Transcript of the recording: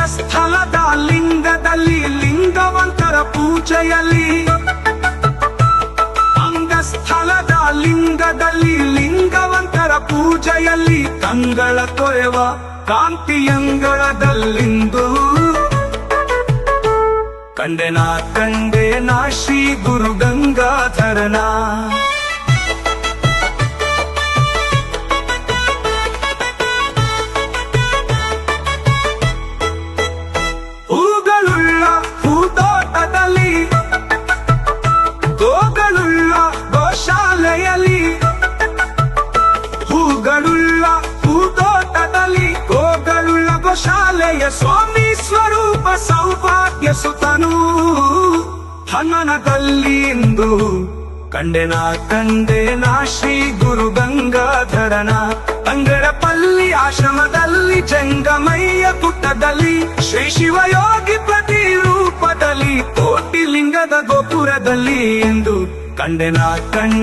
ಅಂಗಸ್ಥಳದ ಲಿಂಗದಲ್ಲಿ ಲಿಂಗವಂತರ ಪೂಜೆಯಲ್ಲಿ. ಅಂಗಸ್ಥಳದ ಲಿಂಗದಲ್ಲಿ ಲಿಂಗವಂತರ ಪೂಜೆಯಲ್ಲಿ ತಂಗಳ ತೊರೆವ ಕಾಂತಿಯಂಗಳದಲ್ಲಿಂದು. ಕಂಡೆನಾ ಕಂಡೆನಾ ಶ್ರೀ ಗುರು ಗಂಗಾಧರನ. ಹೂಗಳುಳ್ಳ ಹೂತೋಟದಲ್ಲಿ ಗೋಗಳುಳ್ಳ ಗೋಶಾಲೆಯಲ್ಲಿ, ಹೂಗಳುಳ್ಳ ಹೂತೋಟದಲ್ಲಿ ಗೋಗಳುಳ್ಳ ಗೋಶಾಲೆಯ ಸ್ವಾಮಿ ಸ್ವರೂಪ ಸೌಭಾಗ್ಯ ಸುತನು ಹನನದಲ್ಲಿ ಇಂದು ಕಂಡೆನ ಕಂಡೆನ ಶ್ರೀ ಗುರು ಗಂಗಾಧರನ ಅಂಗರಪಲ್ಲಿ ಆಶ್ರಮದಲ್ಲಿ ಜಂಗಮಯ್ಯ ಪುಟ್ಟದಲ್ಲಿ ಶ್ರೀ ಶಿವಯೋಗಿ ಗೋಪುರದಲ್ಲಿ ಎಂದು ಕಂಡೆನ ಕಂಡ